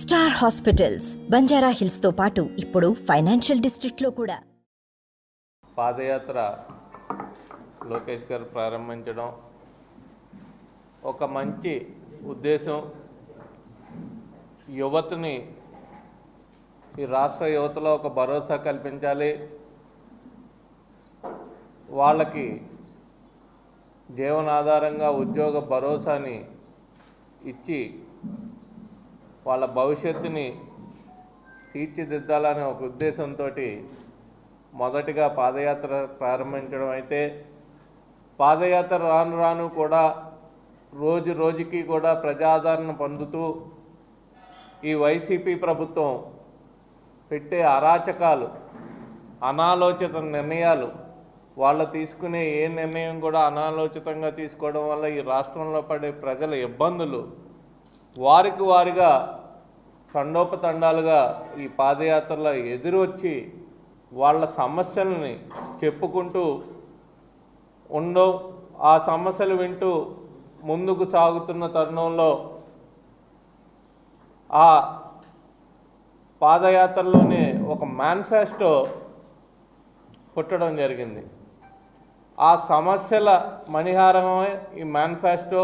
Star hospitals Banjara హిల్స్తో పాటు ఇప్పుడు financial డిస్ట్రిక్ట్లో కూడా. పాదయాత్ర లోకేష్ గారు ప్రారంభించడం ఒక మంచి ఉద్దేశం. యువతని ఈ రాష్ట్ర యువతలో ఒక భరోసా కల్పించాలి. వాళ్ళకి జీవనాధారంగా ఉద్యోగ భరోసాని ఇచ్చి వాళ్ళ భవిష్యత్తుని తీర్చిదిద్దాలనే ఒక ఉద్దేశంతో మొదటిగా పాదయాత్ర ప్రారంభించడం అయితే పాదయాత్ర రాను రాను కూడా రోజు రోజుకి కూడా ప్రజాదరణ పొందుతూ ఈ వైసీపీ ప్రభుత్వం పెట్టే అరాచకాలు అనాలోచిత నిర్ణయాలు వాళ్ళు తీసుకునే ఏ నిర్ణయం కూడా అనాలోచితంగా తీసుకోవడం వల్ల ఈ రాష్ట్రంలో పడే ప్రజల ఇబ్బందులు వారికి వారిగా తండోపతండాలుగా ఈ పాదయాత్రలో ఎదురొచ్చి వాళ్ళ సమస్యలని చెప్పుకుంటూ ఉండవు ఆ సమస్యలు వింటూ ముందుకు సాగుతున్న తరుణంలో ఆ పాదయాత్రలోనే ఒక మేనిఫెస్టో పుట్టడం జరిగింది. ఆ సమస్యల మణిహారమే ఈ మేనిఫెస్టో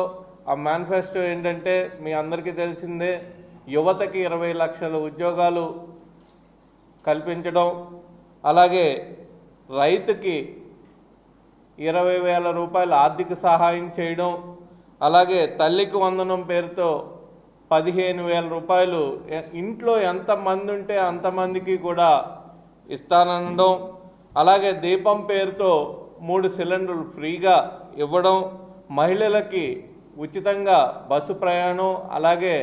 ఆ మేనిఫెస్టో ఏంటంటే మీ అందరికీ తెలిసిందే యువతకి ఇరవై లక్షల ఉద్యోగాలు కల్పించడం అలాగే రైతుకి ఇరవై వేల రూపాయల ఆర్థిక సహాయం చేయడం అలాగే తల్లికి వందనం పేరుతో పదిహేను వేల రూపాయలు ఇంట్లో ఎంతమంది ఉంటే అంతమందికి కూడా ఇస్తానడం అలాగే దీపం పేరుతో మూడు సిలిండర్లు ఫ్రీగా ఇవ్వడం మహిళలకి ఉచితంగా బస్సు ప్రయాణం అలాగే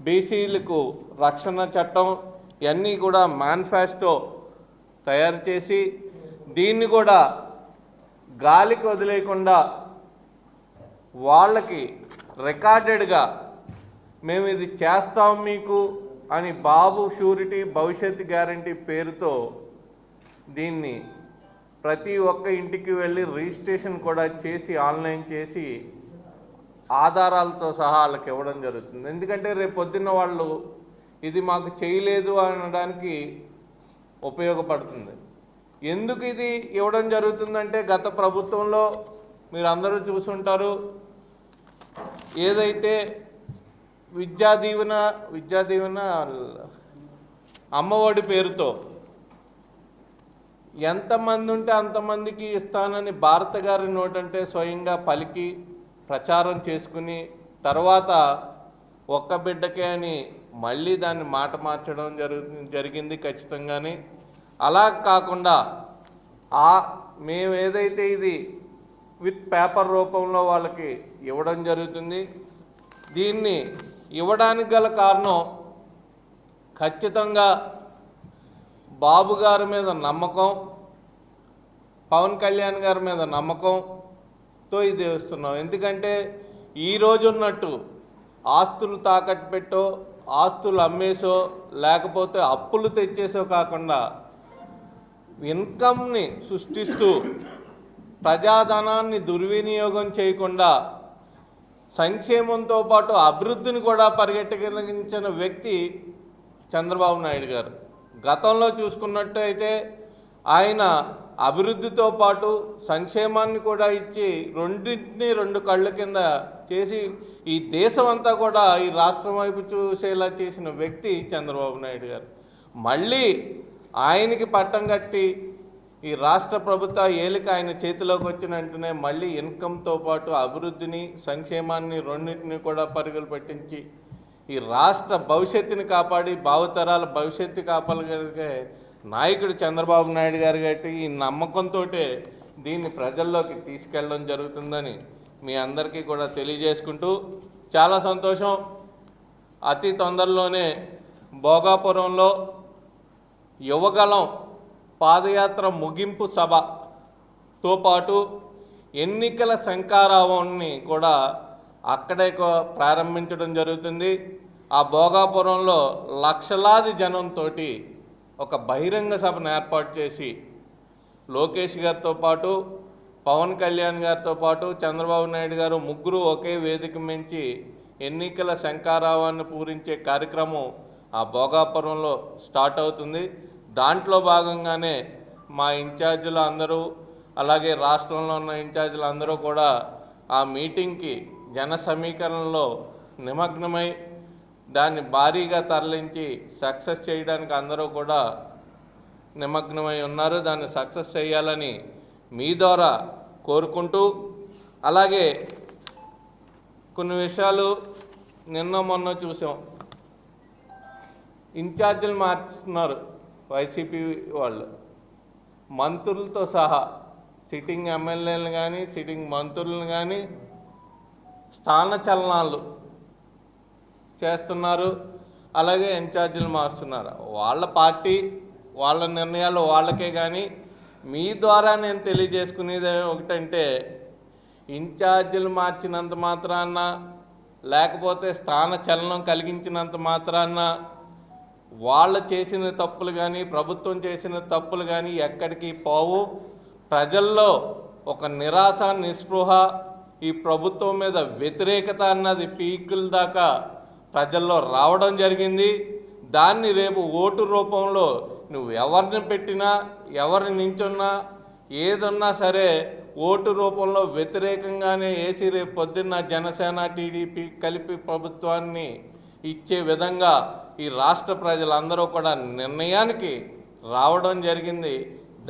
బీసీలకు రక్షణ చట్టం ఇవన్నీ కూడా మేనిఫెస్టో తయారు చేసి దీన్ని కూడా గాలికి వదిలేయకుండా వాళ్ళకి రికార్డెడ్గా మేము ఇది చేస్తాం మీకు అని బాబు షూరిటీ భవిష్యత్ గ్యారంటీ పేరుతో దీన్ని ప్రతి ఒక్క ఇంటికి వెళ్ళి రిజిస్ట్రేషన్ కూడా చేసి ఆన్లైన్ చేసి ఆధారాలతో సహా వాళ్ళకి ఇవ్వడం జరుగుతుంది. ఎందుకంటే రేపు పొద్దున్న వాళ్ళు ఇది మాకు చేయలేదు అనడానికి ఉపయోగపడుతుంది. ఎందుకు ఇది ఇవ్వడం జరుగుతుందంటే గత ప్రభుత్వంలో మీరు అందరూ చూసుంటారు ఏదైతే విద్యా దీవెన విద్యా దీవెన అమ్మఒడి పేరుతో ఎంతమంది ఉంటే అంతమందికి ఇస్తానని భారత గారి నోటంటే స్వయంగా పలికి ప్రచారం చేసుకుని తర్వాత ఒక్క బిడ్డకే అని మళ్ళీ దాన్ని మాట మార్చడం జరుగు జరిగింది ఖచ్చితంగానే. అలా కాకుండా ఆ మేము ఏదైతే ఇది విత్ పేపర్ రూపంలో వాళ్ళకి ఇవ్వడం జరుగుతుంది దీన్ని ఇవ్వడానికి గల కారణం ఖచ్చితంగా బాబు గారి మీద నమ్మకం పవన్ కళ్యాణ్ గారి మీద నమ్మకం నమ్మకంతో ఇది ఎందుకంటే ఈ ఉన్నట్టు ఆస్తులు తాకట్టు పెట్టో ఆస్తులు అమ్మేసో లేకపోతే అప్పులు తెచ్చేసో కాకుండా ఇన్కమ్ని సృష్టిస్తూ ప్రజాధనాన్ని దుర్వినియోగం చేయకుండా సంక్షేమంతో పాటు అభివృద్ధిని కూడా పరిగెట్టగలిగించిన వ్యక్తి చంద్రబాబు నాయుడు గారు. గతంలో చూసుకున్నట్టయితే ఆయన అభివృద్ధితో పాటు సంక్షేమాన్ని కూడా ఇచ్చి రెండింటిని రెండు కళ్ళ కింద చేసి ఈ దేశం అంతా కూడా ఈ రాష్ట్రం వైపు చూసేలా చేసిన వ్యక్తి చంద్రబాబు నాయుడు గారు. మళ్ళీ ఆయనకి పట్టం కట్టి ఈ రాష్ట్ర ప్రభుత్వ ఏలిక ఆయన చేతిలోకి వచ్చిన వెంటనే మళ్ళీ ఇన్కంతో పాటు అభివృద్ధిని సంక్షేమాన్ని రెండింటిని కూడా పరుగులు పెట్టించి ఈ రాష్ట్ర భవిష్యత్తుని కాపాడి భావితరాల భవిష్యత్తు కాపాడగలిగే నాయకుడు చంద్రబాబు నాయుడు గారు గట్టి ఈ నమ్మకంతో దీన్ని ప్రజల్లోకి తీసుకెళ్ళడం జరుగుతుందని మీ అందరికీ కూడా తెలియజేసుకుంటూ చాలా సంతోషం. అతి తొందరలోనే భోగాపురంలో యువగలం పాదయాత్ర ముగింపు సభతో పాటు ఎన్నికల శంకారావాన్ని కూడా అక్కడే ప్రారంభించడం జరుగుతుంది. ఆ భోగాపురంలో లక్షలాది జనంతో ఒక బహిరంగ సభను ఏర్పాటు చేసి లోకేష్ గారితో పాటు పవన్ కళ్యాణ్ గారితో పాటు చంద్రబాబు నాయుడు గారు ముగ్గురు ఒకే వేదిక మించి ఎన్నికల శంకారావాన్ని పూరించే కార్యక్రమం ఆ భోగాపురంలో స్టార్ట్ అవుతుంది. దాంట్లో భాగంగానే మా ఇన్ఛార్జీలు అందరూ అలాగే రాష్ట్రంలో ఉన్న ఇన్ఛార్జీలు అందరూ కూడా ఆ మీటింగ్కి జన సమీకరణలో నిమగ్నమై దాన్ని భారీగా తరలించి సక్సెస్ చేయడానికి అందరూ కూడా నిమగ్నమై ఉన్నారు. దాన్ని సక్సెస్ చేయాలని మీ ద్వారా కోరుకుంటూ అలాగే కొన్ని విషయాలు నిన్న మొన్న చూసాం. ఇన్ఛార్జీలు మార్చుతున్నారు వైసీపీ వాళ్ళు. మంత్రులతో సహా సిట్టింగ్ ఎమ్మెల్యేలు కానీ సిట్టింగ్ మంత్రులను కానీ స్థాన చలనాలు చేస్తున్నారు అలాగే ఇన్ఛార్జీలు మారుస్తున్నారు. వాళ్ళ పార్టీ వాళ్ళ నిర్ణయాలు వాళ్ళకే కానీ మీ ద్వారా నేను తెలియజేసుకునేది ఒకటంటే ఇన్ఛార్జీలు మార్చినంత మాత్రాన లేకపోతే స్థాన చలనం కలిగించినంత మాత్రాన వాళ్ళు చేసిన తప్పులు కానీ ప్రభుత్వం చేసిన తప్పులు కానీ ఎక్కడికి పోవు. ప్రజల్లో ఒక నిరాశ నిస్పృహ ఈ ప్రభుత్వం మీద వ్యతిరేకత అన్నది పీకుల దాకా ప్రజల్లో రావడం జరిగింది. దాన్ని రేపు ఓటు రూపంలో నువ్వు ఎవరిని పెట్టినా ఎవరిని నించున్నా ఏదున్నా సరే ఓటు రూపంలో వ్యతిరేకంగానే వేసి రేపు పొద్దున్న జనసేన టీడీపీ కలిపి ప్రభుత్వాన్ని ఇచ్చే విధంగా ఈ రాష్ట్ర ప్రజలందరూ కూడా నిర్ణయానికి రావడం జరిగింది.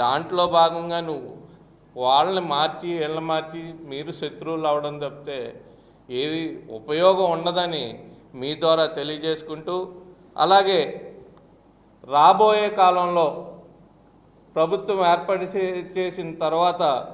దాంట్లో భాగంగా నువ్వు వాళ్ళని మార్చి వీళ్ళని మార్చి మీరు శత్రువులు అవడం తప్పితే ఏది ఉపయోగం ఉండదని మీ ద్వారా తెలియజేసుకుంటూ అలాగే రాబోయే కాలంలో ప్రభుత్వం ఏర్పాటు చే- చేసిన తర్వాత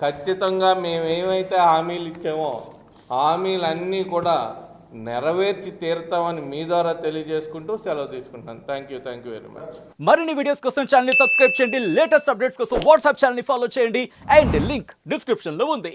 ఖచ్చితంగా మేమేమైతే హామీలు ఇచ్చామో హామీలన్నీ కూడా నెరవేర్చి తీరుతామని మీ ద్వారా తెలియజేసుకుంటూ సెలవు తీసుకుంటాను. Thank you thank you very much మరిన్ని వీడియోస్ కోసం ఛానల్ సబ్స్క్రైబ్ చేయండి. లేటెస్ట్ అప్డేట్స్ కోసం వాట్సాప్ ఛానల్ ఫాలో చేయండి. అండ్ లింక్ డిస్క్రిప్షన్లో ఉంది.